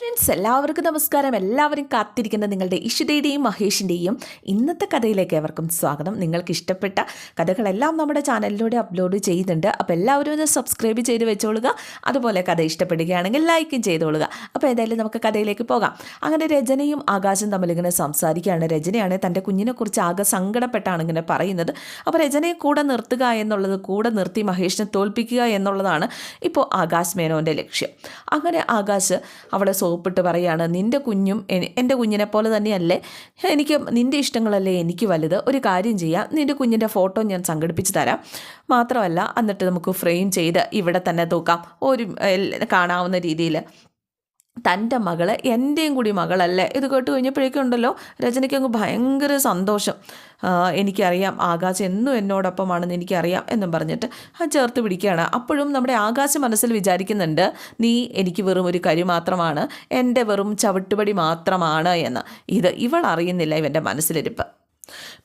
Friends എല്ലാവർക്കും നമസ്കാരം. എല്ലാവരും കാത്തിരിക്കുന്ന നിങ്ങളുടെ ഇഷിതയുടെയും മഹേഷിന്റെയും ഇന്നത്തെ കഥയിലേക്ക് ഏവർക്കും സ്വാഗതം. നിങ്ങൾക്ക് ഇഷ്ടപ്പെട്ട കഥകളെല്ലാം നമ്മുടെ ചാനലിലൂടെ അപ്ലോഡ് ചെയ്യുന്നുണ്ട്. അപ്പോൾ എല്ലാവരും ഒന്ന് സബ്സ്ക്രൈബ് ചെയ്ത് വെച്ചോളുക. അതുപോലെ കഥ ഇഷ്ടപ്പെടുകയാണെങ്കിൽ ലൈക്കും ചെയ്തോളുക. അപ്പോൾ ഏതായാലും നമുക്ക് കഥയിലേക്ക് പോകാം. അങ്ങനെ രചനയും ആകാശം തമ്മിലിങ്ങനെ സംസാരിക്കുകയാണ്. രചനയാണ് തന്റെ കുഞ്ഞിനെക്കുറിച്ച് ആകെ സങ്കടപ്പെട്ടാണ് ഇങ്ങനെ പറയുന്നത്. അപ്പോൾ രചനയെ കൂടെ നിർത്തുക എന്നുള്ളത് കൂടെ നിർത്തി മഹേഷിനെ തോൽപ്പിക്കുക എന്നുള്ളതാണ് ഇപ്പോൾ ആകാശ് മേനോന്റെ ലക്ഷ്യം. അങ്ങനെ ആകാശ് അവളെ സോപ്പിട്ട് പറയാണ് നിന്റെ കുഞ്ഞും എന്റെ കുഞ്ഞിനെ പോലെ തന്നെയല്ലേ? എനിക്ക് നിന്റെ ഇഷ്ടങ്ങളല്ലേ? എനിക്ക് വലുത്. ഒരു കാര്യം ചെയ്യാം. നിന്റെ കുഞ്ഞിന്റെ ഫോട്ടോ ഞാൻ സംഘടിപ്പിച്ച് തരാം. മാത്രമല്ല എന്നിട്ട് നമുക്ക് ഫ്രെയിം ചെയ്ത് ഇവിടെ തന്നെ തൂക്കാം. ഒരു കാണാവുന്ന രീതിയിൽ തന്റെ മകൾ എന്റെയും കൂടി മകളല്ലേ? ഇത് കേട്ട് കഴിഞ്ഞപ്പോഴേക്കും ഉണ്ടല്ലോ രചനയ്ക്ക് അങ്ങ് ഭയങ്കര സന്തോഷം. എനിക്കറിയാം ആകാശം എന്നും എന്നോടൊപ്പമാണെന്ന് എനിക്കറിയാം എന്നും പറഞ്ഞിട്ട് ആ ചേർത്ത് പിടിക്കുകയാണ്. അപ്പോഴും നമ്മുടെ ആകാശം മനസ്സിൽ വിചാരിക്കുന്നുണ്ട് നീ എനിക്ക് വെറും ഒരു കരി മാത്രമാണ് എന്റെ വെറും ചവിട്ടുപടി മാത്രമാണ് എന്ന്. ഇത് ഇവൾ അറിയുന്നില്ല ഇവന്റെ മനസ്സിലിരിപ്പ്.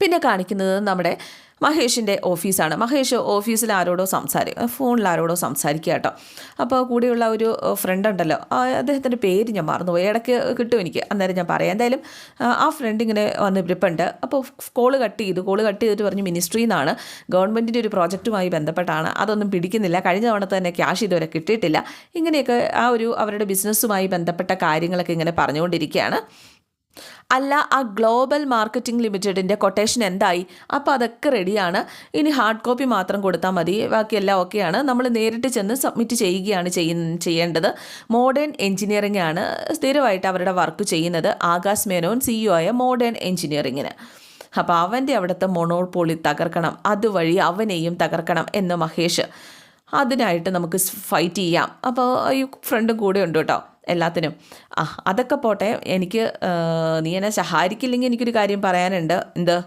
പിന്നെ കാണിക്കുന്നത് നമ്മുടെ മഹേഷിന്റെ ഓഫീസാണ്. മഹേഷ് ഓഫീസിൽ ആരോടോ സംസാരിക്കും ഫോണിൽ ആരോടോ സംസാരിക്കുക കേട്ടോ. അപ്പോൾ കൂടെയുള്ള ഒരു ഫ്രണ്ട് ഉണ്ടല്ലോ. അദ്ദേഹത്തിന്റെ പേര് ഞാൻ മറന്നുപോയി. ഇടയ്ക്ക് കിട്ടും എനിക്ക്. അന്നേരം ഞാൻ പറയാം. എന്തായാലും ആ, ആ ഫ്രണ്ട് ഇങ്ങനെ വന്ന് ഇരിപ്പുണ്ട്. അപ്പോൾ കോൾ കട്ട് ചെയ്തു. കോൾ കട്ട് ചെയ്തിട്ട് പറഞ്ഞു മിനിസ്ട്രിയിൽ നിന്നാണ് ഗവൺമെന്റിന്റെ ഒരു പ്രോജക്റ്റുമായി ബന്ധപ്പെട്ടാണ്. അതൊന്നും പിടിക്കുന്നില്ല. കഴിഞ്ഞ തവണ തന്നെ ക്യാഷ് ഇതുവരെ കിട്ടിയിട്ടില്ല. ഇങ്ങനെയൊക്കെ ആ ഒരു അവരുടെ ബിസിനസ്സുമായി ബന്ധപ്പെട്ട കാര്യങ്ങളൊക്കെ ഇങ്ങനെ പറഞ്ഞുകൊണ്ടിരിക്കുകയാണ്. അല്ല ആ ഗ്ലോബൽ മാർക്കറ്റിംഗ് ലിമിറ്റഡിന്റെ കൊട്ടേഷൻ എന്തായി? അപ്പോൾ അതൊക്കെ റെഡിയാണ്. ഇനി ഹാർഡ് കോപ്പി മാത്രം കൊടുത്താൽ മതി. ബാക്കിയെല്ലാം ഓക്കെയാണ്. നമ്മൾ നേരിട്ട് ചെന്ന് സബ്മിറ്റ് ചെയ്യുകയാണ് ചെയ്യേണ്ടത്. മോഡേൺ എഞ്ചിനീയറിംഗ് ആണ് സ്ഥിരമായിട്ട് അവരുടെ വർക്ക് ചെയ്യുന്നത്. ആകാശ് മേനോൻ സിഇഒ ആയ മോഡേൺ എഞ്ചിനീയറിങ്ങിന് അപ്പോൾ അവന്റെ അവിടുത്തെ മൊണോപോളി തകർക്കണം. അതുവഴി അവനെയും തകർക്കണം എന്ന് മഹേഷ്. അതിനായിട്ട് നമുക്ക് ഫൈറ്റ് ചെയ്യാം. അപ്പോൾ ഈ ഫ്രണ്ടും കൂടെ ഉണ്ട് കേട്ടോ. എല്ലാത്തിനും. ആ അതൊക്കെ പോട്ടെ എനിക്ക് നീ എന്നെ സഹായിക്കില്ലെങ്കിൽ എനിക്കൊരു കാര്യം പറയാനുണ്ട്. എന്ത്?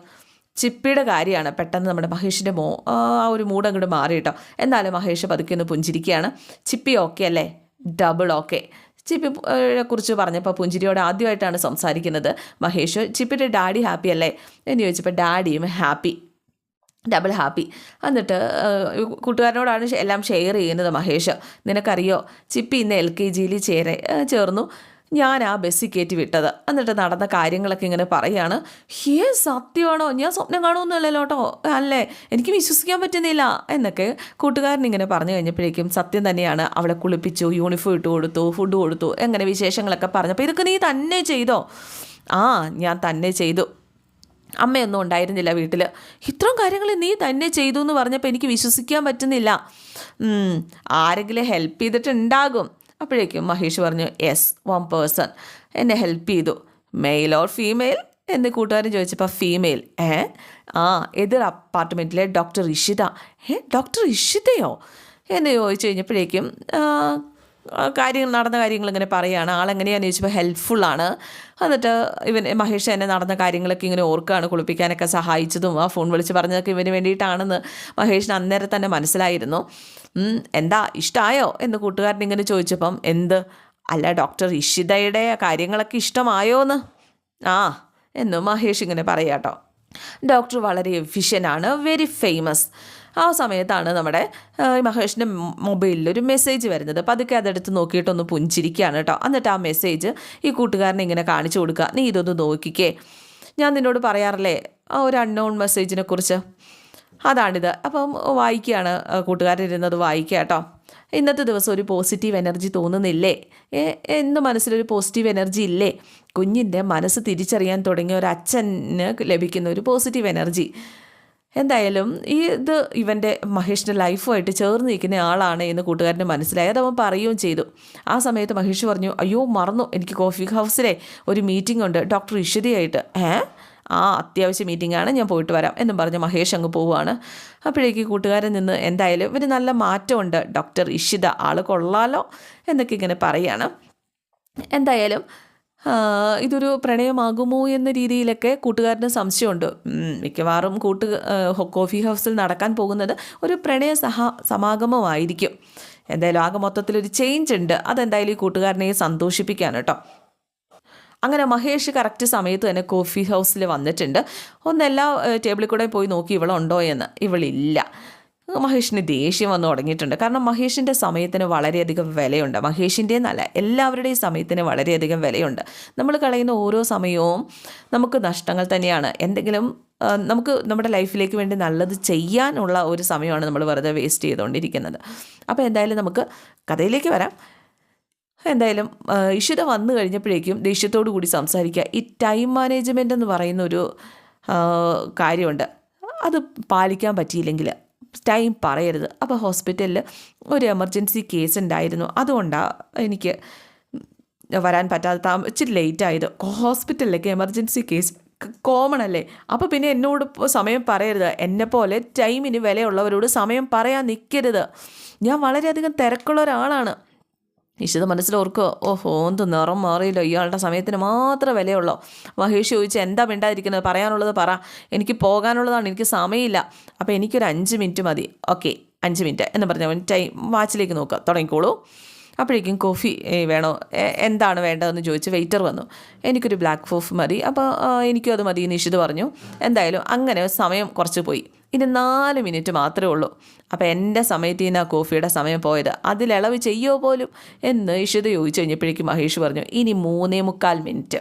ചിപ്പിയുടെ കാര്യമാണ്. പെട്ടെന്ന് നമ്മുടെ മഹേഷിന്റെ മോ ആ ഒരു മൂഡ് അങ്ങോട്ട് മാറി കേട്ടോ. എന്നാലും മഹേഷ് പതുക്കെ ഒന്ന് പുഞ്ചിരിക്കുകയാണ്. ചിപ്പി ഓക്കെ അല്ലേ? ഡബിൾ ഓക്കെ ചിപ്പിയെ കുറിച്ച് പറഞ്ഞപ്പോൾ പുഞ്ചിരിയോട് ആദ്യമായിട്ടാണ് സംസാരിക്കുന്നത് മഹേഷ്. ചിപ്പിയുടെ ഡാഡി ഹാപ്പി അല്ലേ? എന്ന് ചോദിച്ചപ്പോൾ ഡാഡിയും ഹാപ്പി ഡബിൾ ഹാപ്പി എന്നിട്ട് കൂട്ടുകാരനോടാണ് എല്ലാം ഷെയർ ചെയ്യുന്നത് മഹേഷ്. നിനക്കറിയോ? ചിപ്പി ഇന്ന് എൽ കെ ജിയിൽ ചേരെ ചേർന്നു. ഞാൻ ആ ബസ്സിൽ കയറ്റി വിട്ടത്. എന്നിട്ട് നടന്ന കാര്യങ്ങളൊക്കെ ഇങ്ങനെ പറയാണ്. ഹേ സത്യമാണോ? ഞാൻ സ്വപ്നം കാണുമൊന്നുമല്ലല്ലോ കേട്ടോ അല്ലേ? എനിക്ക് വിശ്വസിക്കാൻ പറ്റുന്നില്ല. എന്നൊക്കെ കൂട്ടുകാരൻ ഇങ്ങനെ പറഞ്ഞു കഴിഞ്ഞപ്പോഴേക്കും സത്യം തന്നെയാണ്. അവളെ കുളിപ്പിച്ചു യൂണിഫോം ഇട്ട് കൊടുത്തു ഫുഡ് കൊടുത്തു എങ്ങനെ വിശേഷങ്ങളൊക്കെ പറഞ്ഞപ്പോൾ ഇതൊക്കെ നീ തന്നെ ചെയ്തോ? ആ ഞാൻ തന്നെ ചെയ്തു. അമ്മയൊന്നും ഉണ്ടായിരുന്നില്ല വീട്ടിൽ ഇത്രയും കാര്യങ്ങൾ നീ തന്നെ ചെയ്തു എന്ന് പറഞ്ഞപ്പോൾ എനിക്ക് വിശ്വസിക്കാൻ പറ്റുന്നില്ല. ആരെങ്കിലും ഹെൽപ്പ് ചെയ്തിട്ടുണ്ടാകും. അപ്പോഴേക്കും മഹേഷ് പറഞ്ഞു യെസ് വൺ പേഴ്സൺ എന്നെ ഹെൽപ്പ് ചെയ്തു. മെയിൽ ഓർ ഫീമെയിൽ എന്ന് കൂട്ടുകാരൻ ചോദിച്ചപ്പോൾ ഫീമെയിൽ ഏ? ആ എതിർ അപ്പാർട്ട്മെന്റിലെ ഡോക്ടർ ഇഷിത. ഏ ഡോക്ടർ ഇഷിതയോ? എന്ന് ചോദിച്ചു കഴിഞ്ഞപ്പോഴേക്കും കാര്യങ്ങൾ നടന്ന കാര്യങ്ങൾ ഇങ്ങനെ പറയുകയാണ് ആളെങ്ങനെയാണ് ചോദിച്ചപ്പോൾ ഹെൽപ്ഫുള്ളാണ് എന്നിട്ട് ഇവൻ മഹേഷ് എന്നെ നടന്ന കാര്യങ്ങളൊക്കെ ഇങ്ങനെ ഓർക്കുകയാണ് കുളിപ്പിക്കാനൊക്കെ സഹായിച്ചതും ആ ഫോൺ വിളിച്ച് പറഞ്ഞതൊക്കെ ഇവന് വേണ്ടിയിട്ടാണെന്ന് മഹേഷിന് അന്നേരം തന്നെ മനസ്സിലായിരുന്നു. എന്താ ഇഷ്ടമായോ എന്ന് കൂട്ടുകാരൻ ഇങ്ങനെ ചോദിച്ചപ്പം എന്ത്? അല്ല ഡോക്ടർ ഇഷിതയുടെ കാര്യങ്ങളൊക്കെ ഇഷ്ടമായോ എന്ന് ആ എന്ന് മഹേഷ് ഇങ്ങനെ പറയാട്ടോ. ഡോക്ടർ വളരെ എഫിഷ്യന്റാണ് വെരി ഫേമസ് ആ സമയത്താണ് നമ്മുടെ മഹേഷിന്റെ മൊബൈലിൽ ഒരു മെസ്സേജ് വരുന്നത്. പതുക്കെ അതെടുത്ത് നോക്കിയിട്ടൊന്ന് പുഞ്ചിരിക്കുകയാണ് കേട്ടോ എന്നിട്ട് ആ മെസ്സേജ് ഈ കൂട്ടുകാരനെ ഇങ്ങനെ കാണിച്ചു കൊടുക്കുക നീ ഇതൊന്ന് നോക്കിക്കേ. ഞാൻ നിന്നോട് പറയാറില്ലേ ആ ഒരു അൺനോൺ മെസ്സേജിനെ കുറിച്ച്. അതാണിത്. അപ്പം വായിക്കുകയാണ് കൂട്ടുകാരിരുന്നത് വായിക്കുക കേട്ടോ ഇന്നത്തെ ദിവസം ഒരു പോസിറ്റീവ് എനർജി തോന്നുന്നില്ലേ? എന്ന് മനസ്സിലൊരു പോസിറ്റീവ് എനർജി ഇല്ലേ? കുഞ്ഞിന്റെ മനസ്സ് തിരിച്ചറിയാൻ തുടങ്ങിയ ഒരു അച്ഛന് ലഭിക്കുന്ന ഒരു പോസിറ്റീവ് എനർജി എന്തായാലും ഈ ഇത് ഇവന്റെ മഹേഷിന്റെ ലൈഫുമായിട്ട് ചേർന്ന് നിൽക്കുന്ന ആളാണ് എന്ന് കൂട്ടുകാരന് മനസ്സിലായി. അത് അവൻ പറയുകയും ചെയ്തു. ആ സമയത്ത് മഹേഷ് പറഞ്ഞു അയ്യോ മറന്നു. എനിക്ക് കോഫി ഹൗസിലെ ഒരു മീറ്റിംഗ് ഉണ്ട്. ഡോക്ടർ ഇഷിതയായിട്ട്. ഏ? ആ അത്യാവശ്യ മീറ്റിംഗ് ആണ്. ഞാൻ പോയിട്ട് വരാം. എന്നും പറഞ്ഞ് മഹേഷ് അങ്ങ് പോവുകയാണ്. അപ്പോഴേക്ക് കൂട്ടുകാരൻ നിന്ന് എന്തായാലും ഒരു നല്ല മാറ്റമുണ്ട്. ഡോക്ടർ ഇഷിത ആൾ കൊള്ളാലോ എന്നൊക്കെ ഇങ്ങനെ പറയുകയാണ് എന്തായാലും ഇതൊരു പ്രണയമാകുമോ എന്ന രീതിയിലൊക്കെ കൂട്ടുകാരന് സംശയമുണ്ട്. മിക്കവാറും കൂട്ട് കോഫി ഹൗസിൽ നടക്കാൻ പോകുന്നത് ഒരു പ്രണയ സഹ സമാഗമമായിരിക്കും. എന്തായാലും ആകെ മൊത്തത്തിലൊരു ചേഞ്ച് ഉണ്ട്. അതെന്തായാലും ഈ കൂട്ടുകാരനെ സന്തോഷിപ്പിക്കാൻ കേട്ടോ. അങ്ങനെ മഹേഷ് കറക്റ്റ് സമയത്ത് തന്നെ കോഫി ഹൗസിൽ വന്നിട്ടുണ്ട്. ഒന്നെല്ലാ ടേബിളിൽ കൂടെ പോയി നോക്കി ഇവളുണ്ടോ എന്ന്. ഇവളില്ല. മഹേഷിന് ദേഷ്യം വന്നു തുടങ്ങിയിട്ടുണ്ട്. കാരണം മഹേഷിന്റെ സമയത്തിന് വളരെയധികം വിലയുണ്ട്. മഹേഷിന്റെ എന്നല്ല എല്ലാവരുടെയും സമയത്തിന് വളരെയധികം വിലയുണ്ട്. നമ്മൾ കളയുന്ന ഓരോ സമയവും നമുക്ക് നഷ്ടങ്ങൾ തന്നെയാണ്. എന്തെങ്കിലും നമുക്ക് നമ്മുടെ ലൈഫിലേക്ക് വേണ്ടി നല്ലത് ചെയ്യാനുള്ള ഒരു സമയമാണ് നമ്മൾ വെറുതെ വേസ്റ്റ് ചെയ്തുകൊണ്ടിരിക്കുന്നത്. അപ്പോൾ എന്തായാലും നമുക്ക് കഥയിലേക്ക് വരാം. എന്തായാലും ഇഷിത വന്നു കഴിഞ്ഞപ്പോഴേക്കും ദേഷ്യത്തോടു കൂടി സംസാരിക്കുക. ഈ ടൈം മാനേജ്മെന്റ് എന്ന് പറയുന്നൊരു കാര്യമുണ്ട്. അത് പാലിക്കാൻ പറ്റിയില്ലെങ്കിൽ ടൈം പറയരുത്. അപ്പോൾ ഹോസ്പിറ്റലിൽ ഒരു എമർജൻസി കേസ് ഉണ്ടായിരുന്നു അതുകൊണ്ടാണ് എനിക്ക് വരാൻ പറ്റാതെ താ ഇച്ചിരി ലേറ്റ് ആയത്. ഹോസ്പിറ്റലിലേക്ക് എമർജൻസി കേസ് കോമൺ അല്ലേ? അപ്പോൾ പിന്നെ എന്നോട് സമയം പറയരുത്. പോലെ ടൈമിന് വിലയുള്ളവരോട് സമയം പറയാൻ നിൽക്കരുത് ഞാൻ വളരെയധികം തിരക്കുള്ള ഒരാളാണ്. ഇഷിത മനസ്സിലോർക്കുക ഓഹോ എന്ത് നിറം മാറിയില്ലോ ഇയാളുടെ സമയത്തിന് മാത്രം വിലയുള്ളൂ. മഹേഷ് ചോദിച്ചു എന്താ മിണ്ടാതിരിക്കുന്നത്? പറയാനുള്ളത് പറ. എനിക്ക് പോകാനുള്ളതാണ് എനിക്ക് സമയമില്ല. അപ്പോൾ എനിക്കൊരു അഞ്ച് മിനിറ്റ് മതി. ഓക്കെ അഞ്ച് മിനിറ്റ്. എന്ന് പറഞ്ഞ അവൻ ടൈം വാച്ചിലേക്ക് നോക്കുക തുടങ്ങിക്കോളൂ. അപ്പോഴേക്കും കോഫി വേണോ? എന്താണ് വേണ്ടതെന്ന് ചോദിച്ച് വെയിറ്റർ വന്നു. എനിക്കൊരു ബ്ലാക്ക് കോഫി മതി. അപ്പോൾ എനിക്കും അത് മതി നിഷിത് പറഞ്ഞു. എന്തായാലും അങ്ങനെ സമയം കുറച്ച് പോയി. ഇനി നാല് മിനിറ്റ് മാത്രമേ ഉള്ളൂ. അപ്പോൾ എന്റെ സമയത്ത് നിന്ന് ആ കോഫിയുടെ സമയം പോയത്. അതിലിളവ് ചെയ്യോ പോലും? എന്ന് ഇഷിത ചോദിച്ചു കഴിഞ്ഞപ്പോഴേക്കും മഹേഷ് പറഞ്ഞു ഇനി മൂന്നേ മുക്കാൽ മിനിറ്റ്.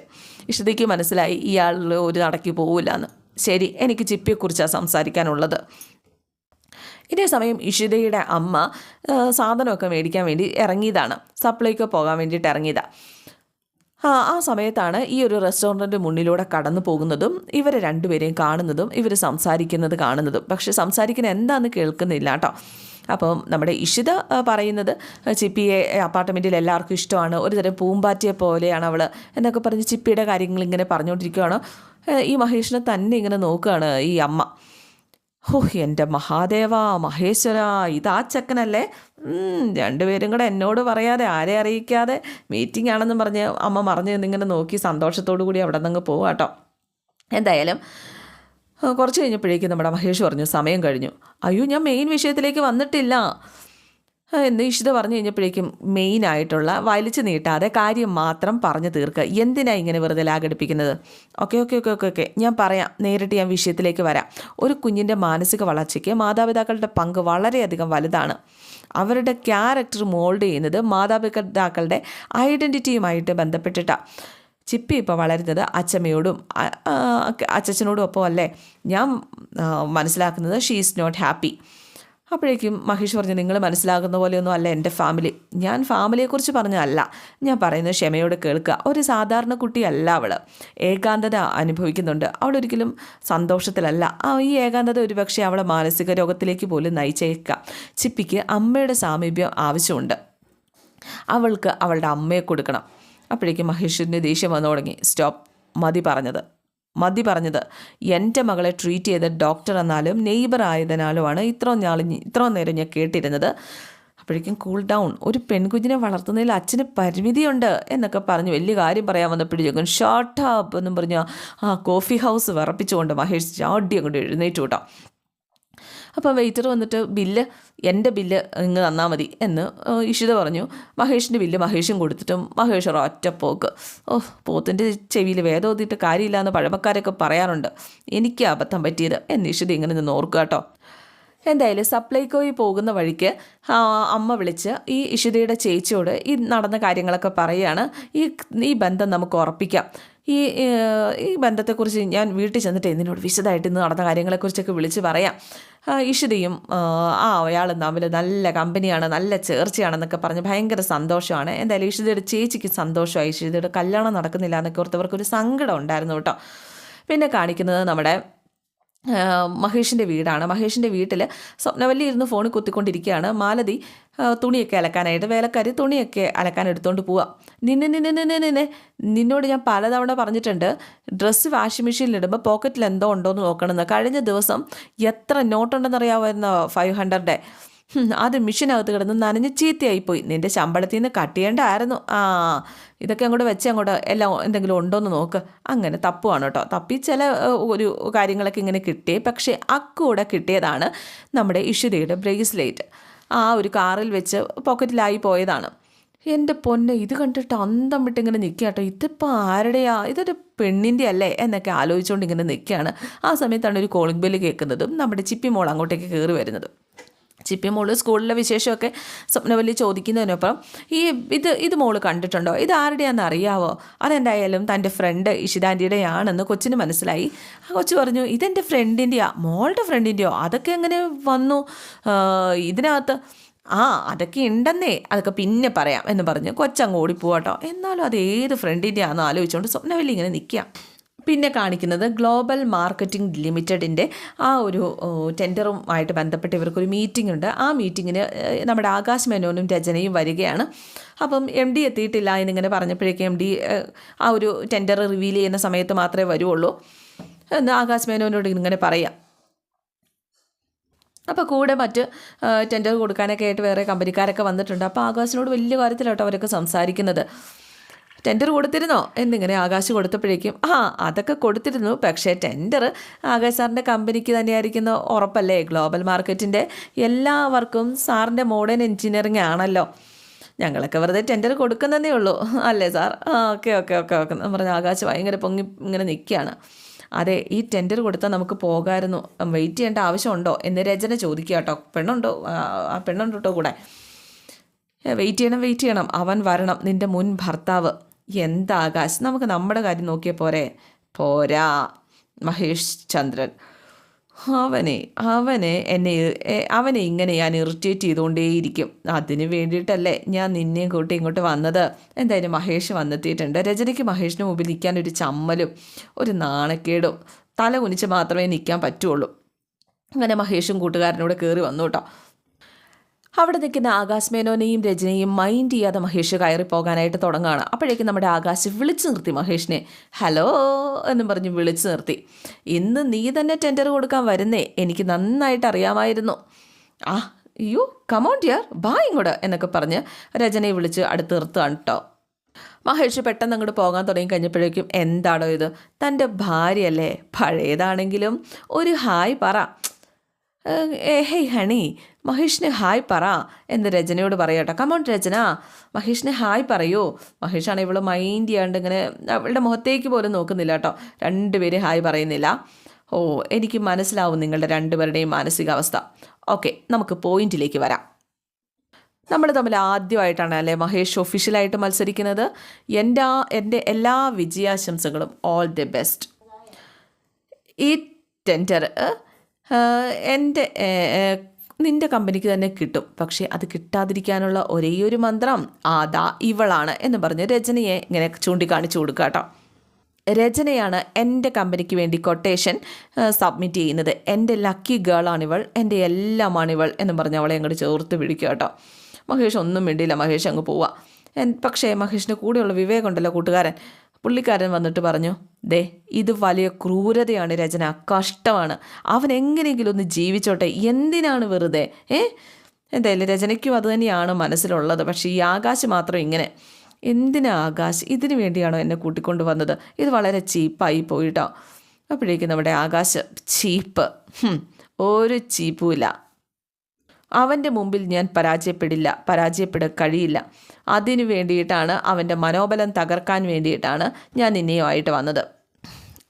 ഇഷിതയ്ക്ക് മനസ്സിലായി ഇയാൾ ഒരു നടക്കി പോവില്ല എന്ന് ശരി എനിക്ക് ചിപ്പിയെക്കുറിച്ചാണ് സംസാരിക്കാനുള്ളത്. ഇതേ സമയം ഇഷിതയുടെ അമ്മ സാധനമൊക്കെ മേടിക്കാൻ വേണ്ടി ഇറങ്ങിയതാണ്. സപ്ലൈക്കോ പോകാൻ വേണ്ടിയിട്ട് ഇറങ്ങിയതാണ് ആ സമയത്താണ് ഈ ഒരു റെസ്റ്റോറന്റിന്റെ മുന്നിലൂടെ കടന്നു പോകുന്നതും ഇവരെ രണ്ടുപേരെയും കാണുന്നതും ഇവർ സംസാരിക്കുന്നത് കാണുന്നതും. പക്ഷെ സംസാരിക്കുന്ന എന്താണെന്ന് കേൾക്കുന്നില്ല കേട്ടോ അപ്പം നമ്മുടെ ഇഷിത പറയുന്നത് ചിപ്പിയെ അപ്പാർട്ട്മെന്റിൽ എല്ലാവർക്കും ഇഷ്ടമാണ്. ഒരു തരം പൂമ്പാറ്റിയെ പോലെയാണ് അവൾ എന്നൊക്കെ പറഞ്ഞ് ചിപ്പിയുടെ കാര്യങ്ങൾ ഇങ്ങനെ പറഞ്ഞുകൊണ്ടിരിക്കുകയാണ് ഈ മഹേഷിനെ തന്നെ ഇങ്ങനെ നോക്കുകയാണ് ഈ അമ്മ. ഓഹ് എന്റെ മഹാദേവ മഹേശ്വര ഇതാ ചെക്കനല്ലേ? രണ്ടുപേരും കൂടെ എന്നോട് പറയാതെ ആരെ അറിയിക്കാതെ മീറ്റിംഗ് ആണെന്ന് പറഞ്ഞ് അമ്മ മറിഞ്ഞ് നിന്നിങ്ങനെ നോക്കി സന്തോഷത്തോടു കൂടി അവിടെ നിന്ന് പോവാം കേട്ടോ എന്തായാലും കുറച്ച് കഴിഞ്ഞപ്പോഴേക്കും നമ്മുടെ മഹേഷ് പറഞ്ഞു സമയം കഴിഞ്ഞു. അയ്യോ ഞാൻ മെയിൻ വിഷയത്തിലേക്ക് വന്നിട്ടില്ല. എന്ന് ഇഷിത പറഞ്ഞു കഴിഞ്ഞപ്പോഴേക്കും മെയിനായിട്ടുള്ള വലിച്ചു നീട്ടാതെ കാര്യം മാത്രം പറഞ്ഞു തീർക്കുക. എന്തിനാണ് ഇങ്ങനെ വെറുതെ ലാഗടിപ്പിക്കുന്നത് okay okay okay okay okay. ഞാൻ പറയാം. നേരിട്ട് ഞാൻ വിഷയത്തിലേക്ക് വരാം. ഒരു കുഞ്ഞിന്റെ മാനസിക വളർച്ചയ്ക്ക് മാതാപിതാക്കളുടെ പങ്ക് വളരെയധികം വലുതാണ്. അവരുടെ ക്യാരക്ടർ മോൾഡ് ചെയ്യുന്നത് മാതാപിതാക്കളുടെ ഐഡന്റിറ്റിയുമായിട്ട് ബന്ധപ്പെട്ടിട്ടാണ് ചിപ്പി ഇപ്പോൾ വളരുന്നത് അച്ഛമ്മയോടും അച്ചച്ചനോടും ഒപ്പം അല്ലേ ഞാൻ മനസ്സിലാക്കുന്നത് ഷീ ഈസ് നോട്ട് ഹാപ്പി അപ്പോഴേക്കും മഹേഷ് പറഞ്ഞു നിങ്ങൾ മനസ്സിലാകുന്ന പോലെയൊന്നും അല്ല എന്റെ ഫാമിലി ഞാൻ ഫാമിലിയെക്കുറിച്ച് പറഞ്ഞതല്ല. ഞാൻ പറയുന്നത് ക്ഷമയോട് കേൾക്കുക. ഒരു സാധാരണ കുട്ടിയല്ല അവൾ ഏകാന്തത അനുഭവിക്കുന്നുണ്ട്. അവളൊരിക്കലും സന്തോഷത്തിലല്ല. ഈ ഏകാന്തത ഒരുപക്ഷെ അവളെ മാനസിക രോഗത്തിലേക്ക് പോലും നയിച്ചേക്കാം. ചിപ്പിക്ക് അമ്മയുടെ സാമീപ്യം ആവശ്യമുണ്ട്. അവൾക്ക് അവളുടെ അമ്മയെ കൊടുക്കണം. അപ്പോഴേക്കും മഹേഷിന്റെ ദേഷ്യം വന്നു തുടങ്ങി. സ്റ്റോപ്പ് മതി പറഞ്ഞത്. മതി പറഞ്ഞത്. എന്റെ മകളെ ട്രീറ്റ് ചെയ്ത ഡോക്ടർ എന്നാലും നെയ്ബർ ആയതിനാലുമാണ് ഇത്രയും നാൾ ഇത്രയും നേരം ഞാൻ കേട്ടിരുന്നത്. അപ്പോഴേക്കും കൂൾ ഡൗൺ ഒരു പെൺകുഞ്ഞിനെ വളർത്തുന്നതിൽ അച്ഛന് പരിമിതിയുണ്ട് എന്നൊക്കെ പറഞ്ഞു. വലിയ കാര്യം പറയാൻ വന്നപ്പോഴേക്കും ഷോർട്ട് അപ്പ് എന്നും പറഞ്ഞ് ആ കോഫി ഹൗസ് വിറപ്പിച്ചുകൊണ്ട് മഹേഷ് ചാടി അങ്ങോട്ട് എഴുന്നേറ്റ് കൂട്ടാം. അപ്പോൾ വെയിറ്റർ വന്നിട്ട് ബില്ല് എന്റെ ബില്ല് ഇങ്ങ് തന്നാൽ മതി എന്ന് ഇഷിത പറഞ്ഞു. മഹേഷിന്റെ ബില്ല് മഹേഷും കൊടുത്തിട്ടും മഹേഷ് ഒരൊറ്റ പോക്ക് ഓ പോത്തിന്റെ ചെവിയിൽ വേദം ഓതിയിട്ട് കാര്യമില്ല എന്ന് പഴമക്കാരൊക്കെ പറയാറുണ്ട്. എനിക്ക് അബദ്ധം പറ്റിയത് എന്ന് ഇഷിത ഇങ്ങനെ നിന്ന് ഓർക്കുക കേട്ടോ. എന്തായാലും സപ്ലൈക്കോയിൽ പോകുന്ന വഴിക്ക് അമ്മ വിളിച്ച് ഈ ഇഷിതയുടെ ചേച്ചിയോട് ഈ നടന്ന കാര്യങ്ങളൊക്കെ പറയുകയാണ്. ഈ ഈ ബന്ധം നമുക്ക് ഉറപ്പിക്കാം. ഈ ഈ ബന്ധത്തെക്കുറിച്ച് ഞാൻ വീട്ടിൽ ചെന്നിട്ട് എന്തിനോട് വിശദമായിട്ട് ഇന്ന് നടന്ന കാര്യങ്ങളെക്കുറിച്ചൊക്കെ വിളിച്ച് പറയാം. ഇഷിതയും ആ, അയാളും തമ്മിൽ നല്ല കമ്പനിയാണ് നല്ല ചേർച്ചയാണെന്നൊക്കെ പറഞ്ഞ് ഭയങ്കര സന്തോഷമാണ്. എന്തായാലും ഇഷിതയുടെ ചേച്ചിക്ക് സന്തോഷമായി. ഇഷിതയുടെ കല്യാണം നടക്കുന്നില്ല എന്നൊക്കെ ഓർത്തവർക്കൊരു സങ്കടം ഉണ്ടായിരുന്നു കേട്ടോ. പിന്നെ കാണിക്കുന്നത് നമ്മുടെ മഹേഷിന്റെ വീടാണ്. മഹേഷിന്റെ വീട്ടിൽ സ്വപ്നവല്ലി ഇരുന്ന് ഫോണിൽ കുത്തിക്കൊണ്ടിരിക്കുകയാണ്. മാലതി തുണിയൊക്കെ അലക്കാനായിട്ട് വേലക്കാരി തുണിയൊക്കെ അലക്കാൻ എടുത്തുകൊണ്ട് പോവാം. നിന്നെ നിന്നെ നിന്നെ നിന്നെ നിന്നോട് ഞാൻ പലതവണ പറഞ്ഞിട്ടുണ്ട് ഡ്രസ്സ് വാഷിംഗ് മെഷീനിൽ ഇടുമ്പോൾ പോക്കറ്റിൽ എന്തോ ഉണ്ടോ എന്ന് നോക്കണമെന്ന്. കഴിഞ്ഞ ദിവസം എത്ര നോട്ടുണ്ടെന്ന് അറിയാമായിരുന്നോ ഫൈവ് ഹൺഡ്രഡ് അത് മിഷീനകത്ത് കിടന്ന് നനഞ്ഞ് ചീത്തയായിപ്പോയി. നിന്റെ ശമ്പളത്തിൽ നിന്ന് കട്ട് ചെയ്യേണ്ടായിരുന്നു ആ ഇതൊക്കെ അങ്ങോട്ട് വെച്ച് അങ്ങോട്ട് എല്ലാം എന്തെങ്കിലും ഉണ്ടോയെന്ന് നോക്ക്. അങ്ങനെ തപ്പുവാണ് കേട്ടോ. തപ്പി ചില ഒരു കാര്യങ്ങളൊക്കെ ഇങ്ങനെ കിട്ടി പക്ഷേ അക്കൂടെ കിട്ടിയതാണ് നമ്മുടെ ഇഷുദയുടെ ബ്രേസ്ലെറ്റ്. ആ ഒരു കാറിൽ വെച്ച് പോക്കറ്റിലായി പോയതാണ്. എന്റെ പൊന്നെ ഇത് കണ്ടിട്ട് അന്തം വിട്ട് ഇങ്ങനെ നിൽക്കുക കേട്ടോ. ഇതിപ്പോൾ ആരുടെയാ? ഇതൊരു പെണ്ണിന്റെ അല്ലേ എന്നൊക്കെ ആലോചിച്ചുകൊണ്ട് ഇങ്ങനെ നിൽക്കുകയാണ് ആ സമയത്താണ് ഒരു കോളിംഗ് ബെല്ല് കേൾക്കുന്നതും നമ്മുടെ ചിപ്പി മോൾ അങ്ങോട്ടേക്ക് കയറി വരുന്നത്. ചിപ്പി മോൾ സ്കൂളിലെ വിശേഷമൊക്കെ സ്വപ്നവല്ലി ചോദിക്കുന്നതിനൊപ്പം ഈ ഇത് ഇത് മോൾ കണ്ടിട്ടുണ്ടോ? ഇത് ആരുടെയാണെന്ന് അറിയാവോ? അതെന്തായാലും തന്റെ ഫ്രണ്ട് ഇഷിതാന്റിയുടെയാണെന്ന് കൊച്ചിന് മനസ്സിലായി. ആ കൊച്ചു പറഞ്ഞു ഇതെന്റെ ഫ്രണ്ടിന്റെയാ മോളുടെ ഫ്രണ്ടിന്റെയോ അതൊക്കെ എങ്ങനെ വന്നു? ഇതിനകത്ത് ആ അതൊക്കെ ഉണ്ടെന്നേ. അതൊക്കെ പിന്നെ പറയാം എന്ന് പറഞ്ഞ് കൊച്ചങ്ങ് ഓടിപ്പോവാട്ടോ. എന്നാലും അത് ഏത് ഫ്രണ്ടിന്റെ ആണെന്ന് ആലോചിച്ചുകൊണ്ട് സ്വപ്നവല്ലി ഇങ്ങനെ നിൽക്കുക പിന്നെ കാണിക്കുന്നത് ഗ്ലോബൽ മാർക്കറ്റിംഗ് ലിമിറ്റഡിന്റെ ആ ഒരു ടെൻഡറുമായിട്ട് ബന്ധപ്പെട്ട് ഇവർക്കൊരു മീറ്റിംഗ് ഉണ്ട് ആ മീറ്റിങ്ങിന് നമ്മുടെ ആകാശ് മേനോനും രചനയും വരികയാണ്. അപ്പം എം ഡി എത്തിയിട്ടില്ല എന്നിങ്ങനെ പറഞ്ഞപ്പോഴേക്കും എം ഡി ആ ഒരു ടെൻഡർ റിവീൽ ചെയ്യുന്ന സമയത്ത് മാത്രമേ വരുള്ളൂ എന്ന് ആകാശ് മേനോനോട് ഇങ്ങനെ പറയാം. അപ്പോൾ കൂടെ മറ്റ് ടെൻഡർ കൊടുക്കാനൊക്കെ ആയിട്ട് വേറെ കമ്പനിക്കാരൊക്കെ വന്നിട്ടുണ്ട്. അപ്പോൾ ആകാശിനോട് വലിയ കാര്യത്തിലാട്ടോ അവരൊക്കെ സംസാരിക്കുന്നത്. ടെൻഡർ കൊടുത്തിരുന്നോ? എന്നിങ്ങനെ ആകാശ് കൊടുത്തപ്പോഴേക്കും ആ അതൊക്കെ കൊടുത്തിരുന്നു. പക്ഷേ ടെൻഡർ ആകാശ് സാറിന്റെ കമ്പനിക്ക് തന്നെയായിരിക്കുന്ന. ഉറപ്പല്ലേ? ഗ്ലോബൽ മാർക്കറ്റിന്റെ എല്ലാവർക്കും സാറിന്റെ മോഡേൺ എൻജിനീയറിംഗ് ആണല്ലോ. ഞങ്ങളൊക്കെ വെറുതെ ടെൻഡർ കൊടുക്കുന്നതേ ഉള്ളൂ. അല്ലേ സാർ? ആ ഓക്കെ ഓക്കെ ഓക്കെ ഓക്കെ. എന്ന് പറഞ്ഞ ആകാശ് ഭയങ്കര പൊങ്ങി ഇങ്ങനെ നിൽക്കുകയാണ്. അതെ ഈ ടെൻഡർ കൊടുത്താൽ നമുക്ക് പോകാമായിരുന്നു. വെയിറ്റ് ചെയ്യേണ്ട ആവശ്യമുണ്ടോ? എന്ന് രചന ചോദിക്കുക കേട്ടോ. പെണ്ണുണ്ടോ? ആ, പെണ്ണുണ്ടോ കൂടെ. വെയിറ്റ് ചെയ്യണം വെയിറ്റ് ചെയ്യണം. അവൻ വരണം. നിന്റെ മുൻ ഭർത്താവ്. എന്താ ആകാശ് നമുക്ക് നമ്മുടെ കാര്യം നോക്കിയ പോരെ. പോരാ മഹേഷ് ചന്ദ്രൻ. അവനെ അവനെ എന്നെ അവനെ ഇങ്ങനെ ഞാൻ ഇറിറ്റേറ്റ് ചെയ്തുകൊണ്ടേയിരിക്കും. അതിന് വേണ്ടിയിട്ടല്ലേ ഞാൻ നിന്നെ കൂട്ടി ഇങ്ങോട്ട് വന്നത്? എന്തായാലും മഹേഷ് വന്നെത്തിയിട്ടുണ്ട്. രചനയ്ക്ക് മഹേഷിന് മുമ്പിൽ നിൽക്കാൻ ഒരു ചമ്മലും ഒരു നാണക്കേടും തല കുനിച്ച് മാത്രമേ നിൽക്കാൻ പറ്റുള്ളൂ. അങ്ങനെ മഹേഷും കൂട്ടുകാരനോട് കയറി വന്നു കേട്ടോ. അവിടെ നിൽക്കുന്ന ആകാശ് മേനോനെയും രജനയും മൈൻഡ് ചെയ്യാതെ മഹേഷ് കയറി പോകാനായിട്ട് തുടങ്ങുകയാണ്. അപ്പോഴേക്കും നമ്മുടെ ആകാശ് വിളിച്ചു നിർത്തി മഹേഷിനെ. ഹലോ എന്ന് പറഞ്ഞ് വിളിച്ചു നിർത്തി. ഇന്ന് നീ തന്നെ ടെൻഡർ കൊടുക്കാൻ വരുന്നേ. എനിക്ക് നന്നായിട്ട് അറിയാമായിരുന്നു. ആ അയ്യോ കമോൺ ഡിയർ ബാ ഇങ്ങോട്ട് എന്നൊക്കെ പറഞ്ഞ് രജനയെ വിളിച്ച് അടുത്ത് നിർത്തുകയാണ് കേട്ടോ മഹേഷ് പെട്ടെന്ന് അങ്ങോട്ട് പോകാൻ തുടങ്ങി കഴിഞ്ഞപ്പോഴേക്കും എന്താണോ ഇത്? തന്റെ ഭാര്യയല്ലേ? പഴയതാണെങ്കിലും ഒരു ഹായ് പറ. ഹേയ് ഹണി മഹേഷിന് ഹായ് പറ എന്ന് രചനയോട് പറയട്ടോ കമോൺ രചന മഹേഷിന് ഹായ് പറയൂ. മഹേഷാണ് ഇവൾ മൈൻഡ് ചെയ്യാണ്ട് ഇങ്ങനെ അവളുടെ മുഖത്തേക്ക് പോലും നോക്കുന്നില്ല കേട്ടോ. രണ്ടുപേരും ഹായ് പറയുന്നില്ല. ഓ എനിക്ക് മനസ്സിലാവും നിങ്ങളുടെ രണ്ടുപേരുടെയും മാനസികാവസ്ഥ. ഓക്കെ നമുക്ക് പോയിന്റിലേക്ക് വരാം. നമ്മൾ തമ്മിൽ ആദ്യമായിട്ടാണ് അല്ലേ മഹേഷ് ഒഫീഷ്യലായിട്ട് മത്സരിക്കുന്നത്. എന്റെ എന്റെ എല്ലാ വിജയാശംസകളും ഓൾ ദി ബെസ്റ്റ് ഈ ടെൻഡർ എന്റെ നിന്റെ കമ്പനിക്ക് തന്നെ കിട്ടും. പക്ഷേ അത് കിട്ടാതിരിക്കാനുള്ള ഒരേ ഒരു മന്ത്രം ആദാ ഇവളാണ് എന്ന് പറഞ്ഞ് രചനയെ ഇങ്ങനെ ചൂണ്ടിക്കാണിച്ചു കൊടുക്കുക കേട്ടോ. രചനയാണ് എന്റെ കമ്പനിക്ക് വേണ്ടി കൊട്ടേഷൻ സബ്മിറ്റ് ചെയ്യുന്നത്. എന്റെ ലക്കി ഗേളാണിവൾ എന്റെ എല്ലാമാണിവൾ എന്ന് പറഞ്ഞ് അവളെ അങ്ങോട്ട് ചേർത്ത് പിടിക്കുക കേട്ടോ. മഹേഷ് ഒന്നും മിണ്ടിയില്ല മഹേഷ് അങ്ങ് പോവുക പക്ഷേ മഹേഷിന്റെ കൂടെയുള്ള വിവേകമുണ്ടല്ലോ കൂട്ടുകാരൻ. പുള്ളിക്കാരൻ വന്നിട്ട് പറഞ്ഞു ദേ ഇത് വലിയ ക്രൂരതയാണ് രചന കഷ്ടമാണ്. അവൻ എങ്ങനെയെങ്കിലും ഒന്ന് ജീവിച്ചോട്ടെ എന്തിനാണ് വെറുതെ? ഏ? എന്തായാലും രചനയ്ക്കും അത് തന്നെയാണ് മനസ്സിലുള്ളത്. പക്ഷേ ഈ ആകാശ് മാത്രം ഇങ്ങനെ. എന്തിനാ ആകാശ്? ഇതിനു വേണ്ടിയാണോ എന്നെ കൂട്ടിക്കൊണ്ട് വന്നത്? ഇത് വളരെ ചീപ്പായി പോയിട്ടോ. അപ്പോഴേക്കും നമ്മുടെ ആകാശ് ചീപ്പ്. ഒരു ചീപ്പുമില്ല. അവന്റെ മുമ്പിൽ ഞാൻ പരാജയപ്പെടില്ല പരാജയപ്പെടാൻ കഴിയില്ല. അതിനു വേണ്ടിയിട്ടാണ് അവന്റെ മനോബലം തകർക്കാൻ വേണ്ടിയിട്ടാണ് ഞാൻ നിന്നെയുമായിട്ട് വന്നത്.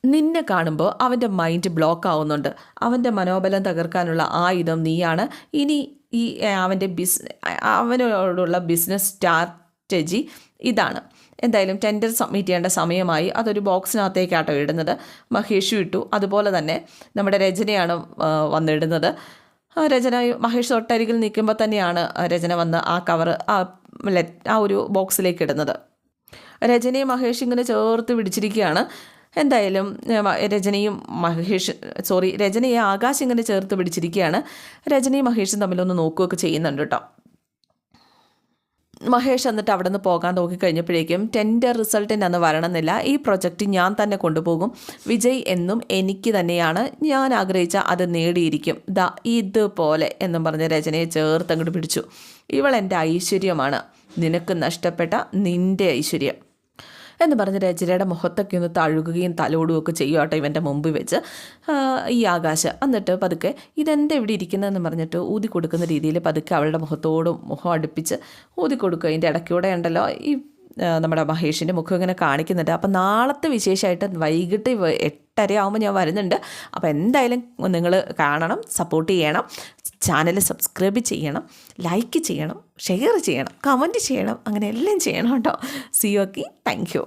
നിന്നെ കാണുമ്പോൾ അവന്റെ മൈൻഡ് ബ്ലോക്ക് ആവുന്നുണ്ട്. അവന്റെ മനോബലം തകർക്കാനുള്ള ആയുധം നീയാണ്. ഇനി ഈ അവന്റെ ബിസ് അവനോടുള്ള ബിസിനസ് സ്ട്രാറ്റജി ഇതാണ്. എന്തായാലും ടെൻഡർ സബ്മിറ്റ് ചെയ്യേണ്ട സമയമായി. അതൊരു ബോക്സിനകത്തേക്കാട്ടോ ഇടുന്നത്. മഹേഷു ഇട്ടു. അതുപോലെ തന്നെ നമ്മുടെ രചനയാണ് വന്നിടുന്നത്. രചന മഹേഷ് തൊട്ടരികിൽ നിൽക്കുമ്പോൾ തന്നെയാണ് രചന വന്ന് ആ കവർ ആ ലെറ്റ് ആ ഒരു ബോക്സിലേക്ക് ഇടുന്നത്. രചനയെ മഹേഷ് ഇങ്ങനെ ചേർത്ത് പിടിച്ചിരിക്കുകയാണ്. എന്തായാലും രചനയും മഹേഷ് സോറി രചനയെ ആകാശ് ഇങ്ങനെ ചേർത്ത് പിടിച്ചിരിക്കുകയാണ്. രചനയും മഹേഷും തമ്മിലൊന്ന് നോക്കുകയൊക്കെ ചെയ്യുന്നുണ്ട് കേട്ടോ. മഹേഷ് എന്നിട്ട് അവിടെ നിന്ന് പോകാൻ നോക്കിക്കഴിഞ്ഞപ്പോഴേക്കും ടെൻഡർ റിസൾട്ടിന് അന്ന് വരണമെന്നില്ല. ഈ പ്രൊജക്റ്റ് ഞാൻ തന്നെ കൊണ്ടുപോകും. വിജയ് എന്നും എനിക്ക് തന്നെയാണ്. ഞാൻ ആഗ്രഹിച്ച അത് നേടിയിരിക്കും. ദാ ഇതുപോലെ എന്നും പറഞ്ഞ് രചനയെ ചേർത്ത് അങ്ങോട്ട് പിടിച്ചു. ഇവൾ എന്റെ ഐശ്വര്യമാണ്. നിനക്ക് നഷ്ടപ്പെട്ട നിന്റെ ഐശ്വര്യം. എന്ന് പറഞ്ഞ് രചനയുടെ മുഖത്തൊക്കെ ഒന്ന് തഴുകുകയും തലോടുകയും ഒക്കെ ചെയ്യുക കേട്ടോ ഇവന്റെ മുമ്പിൽ വെച്ച്. ഈ ആകാശ. എന്നിട്ട് പതുക്കെ ഇതെന്താ ഇവിടെ ഇരിക്കുന്നതെന്ന് പറഞ്ഞിട്ട് ഊതി കൊടുക്കുന്ന രീതിയിൽ പതുക്കെ അവളുടെ മുഖത്തോടും മുഖം അടുപ്പിച്ച് ഊതി കൊടുക്കുക. ഇതിന്റെ ഇടയ്ക്കൂടെ ഉണ്ടല്ലോ ഈ നമ്മുടെ മഹേഷിന്റെ മുഖം ഇങ്ങനെ കാണിക്കുന്നുണ്ട്. അപ്പം നാളത്തെ വിശേഷമായിട്ട് വൈകിട്ട് എട്ടര ആകുമ്പോൾ ഞാൻ വരുന്നുണ്ട്. അപ്പോൾ എന്തായാലും നിങ്ങൾ കാണണം സപ്പോർട്ട് ചെയ്യണം. ചാനൽ സബ്സ്ക്രൈബ് ചെയ്യണം ലൈക്ക് ചെയ്യണം ഷെയർ ചെയ്യണം കമന്റ് ചെയ്യണം അങ്ങനെ എല്ലാം ചെയ്യണം കേട്ടോ. C okay thank you